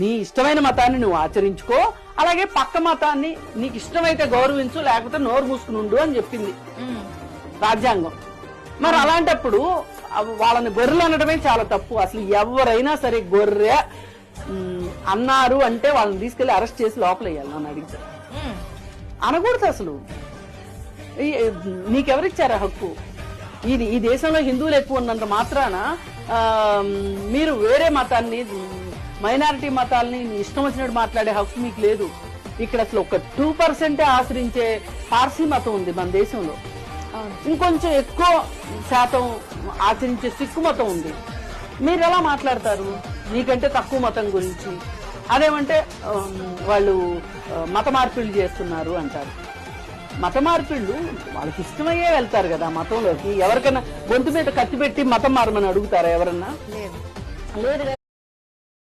నీ ఇష్టమైన మతాన్ని నువ్వు ఆచరించుకో అలాగే పక్క మతాన్ని నీకు ఇష్టమైతే గౌరవించు లేకపోతే నోరు మూసుకుని ఉండు అని చెప్పింది. రాజ్యాంగం. మరి అలాంటప్పుడు వాళ్ళని గొర్రెలు అనడమే చాలా తప్పు. అసలు ఎవరైనా సరే గొర్రె అన్నారు అంటే వాళ్ళని తీసుకెళ్ళి అరెస్ట్ చేసి లోపల వేయాలి నన్ను అడిగితే. అనకూడదు అసలు. నీకెవరిచ్చారా హక్కు? ఇది ఈ దేశంలో హిందువులు ఎక్కువ ఉన్నంత మాత్రాన మీరు వేరే మతాన్ని మైనారిటీ మతాల్ని మీ ఇష్టం వచ్చినట్టు మాట్లాడే హక్కు మీకు లేదు. ఇక్కడ అసలు ఒక టూ పర్సెంటే ఆశ్రయించే పార్సీ మతం ఉంది మన దేశంలో. ఇంకొంచెం ఎక్కువ శాతం ఆచరించే సిక్కు మతం ఉంది. మీరు ఎలా మాట్లాడతారు? నీకంటే తక్కువ మతం గురించి. అదేమంటే వాళ్ళు మత మార్పిళ్ళు చేస్తున్నారు అంటారు. మత మార్పిళ్ళు వాళ్ళకి ఇష్టమయ్యే వెళ్తారు కదా మతంలోకి. ఎవరికైనా గొంతు మీద కత్తి పెట్టి మతం మారమని అడుగుతారా ఎవరన్నా? లేదు.